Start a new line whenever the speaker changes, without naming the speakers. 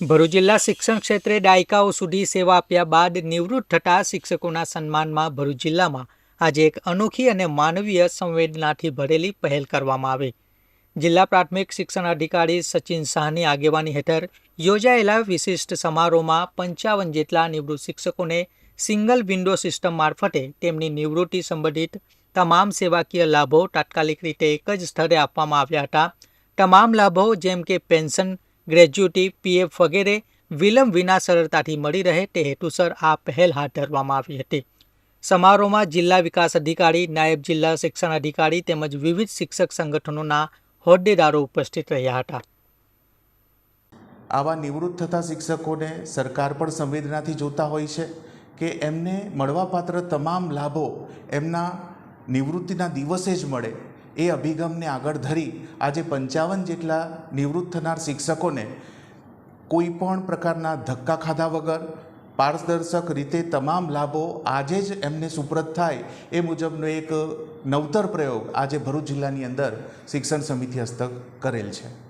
ભરૂચ જિલ્લા શિક્ષણ ક્ષેત્રે દાયકાઓ સુધી સેવા આપ્યા બાદ નિવૃત્ત થતા શિક્ષકોના સન્માનમાં ભરૂચ જિલ્લામાં આજે એક અનોખી અને માનવીય સંવેદનાથી ભરેલી પહેલ કરવામાં આવી. જિલ્લા પ્રાથમિક શિક્ષણ અધિકારી સચિન શાહની આગેવાની હેઠળ યોજાયેલા વિશિષ્ટ સમારોહમાં પંચાવન જેટલા નિવૃત્ત શિક્ષકોને સિંગલ વિન્ડો સિસ્ટમ મારફતે તેમની નિવૃત્તિ સંબંધિત તમામ સેવાકીય લાભો તાત્કાલિક રીતે એક જ સ્થળે આપવામાં આવ્યા હતા. તમામ લાભો જેમ કે પેન્શન ગ્રેજ્યુટી પીએફ વગેરે વિલંબ વિના સરળતાથી મળી રહે તે હેતુસર આ પહેલ હાથ ધરવામાં આવી હતી. સમારોહમાં જિલ્લા વિકાસ અધિકારી, નાયબ જિલ્લા શિક્ષણ અધિકારી તેમજ વિવિધ શિક્ષક સંગઠનોના હોદ્દેદારો ઉપસ્થિત રહ્યા હતા.
આવા નિવૃત્ત થતા શિક્ષકોને સરકાર પણ સંવેદનાથી જોતા હોય છે કે એમને મળવાપાત્ર તમામ લાભો એમના નિવૃત્તિના દિવસે જ મળે. એ અભિગમને આગળ ધરી આજે પંચાવન જેટલા નિવૃત્ત થનાર શિક્ષકોને કોઈપણ પ્રકારના ધક્કા ખાધા વગર પારદર્શક રીતે તમામ લાભો આજે જ એમને સુપ્રત થાય એ મુજબનો એક નવતર પ્રયોગ આજે ભરૂચ જિલ્લાની અંદર શિક્ષણ સમિતિ હસ્તક કરેલ છે.